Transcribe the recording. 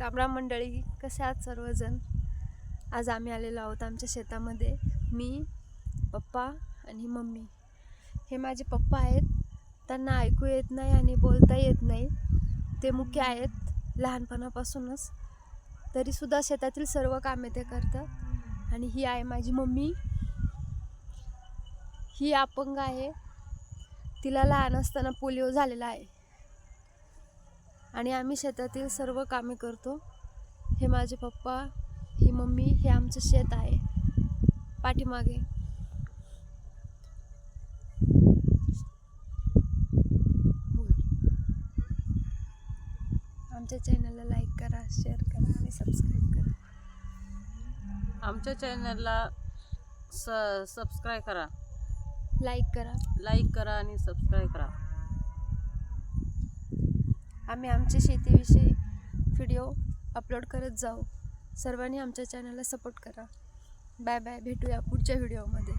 रामराम मंडळी कसे आहात सर्वजण? आज आम्ही आलेलो आहोत आमच्या शेतामध्ये. मी पप्पा आणि मम्मी. हे माझे पप्पा आहेत. त्यांना ऐकू येत नाही आणि बोलता येत नाही. ते मुख्य आहेत लहानपणापासूनच. तरीसुद्धा शेतातील सर्व कामे ते करतात. आणि ही आहे माझी मम्मी. ही अपंग आहे. तिला लहान असताना पोलिओ झालेला आहे. आणि आम्ही शेतातील सर्व कामे करतो. हे माझे पप्पा ही मम्मी हे आमचं शेत आहे. पाठीमागे. आमच्या चॅनलला लाईक करा शेअर करा आणि सबस्क्राईब करा. आमच्या चॅनलला स सबस्क्राईब करा. लाईक करा. लाईक करा आणि सबस्क्राईब करा. आम्ही आमच्या शेतीविषयी व्हिडिओ अपलोड करत जाऊ. सर्वांनी आमच्या चॅनलला सपोर्ट करा. बाय बाय भेटूया पुढच्या व्हिडिओमध्ये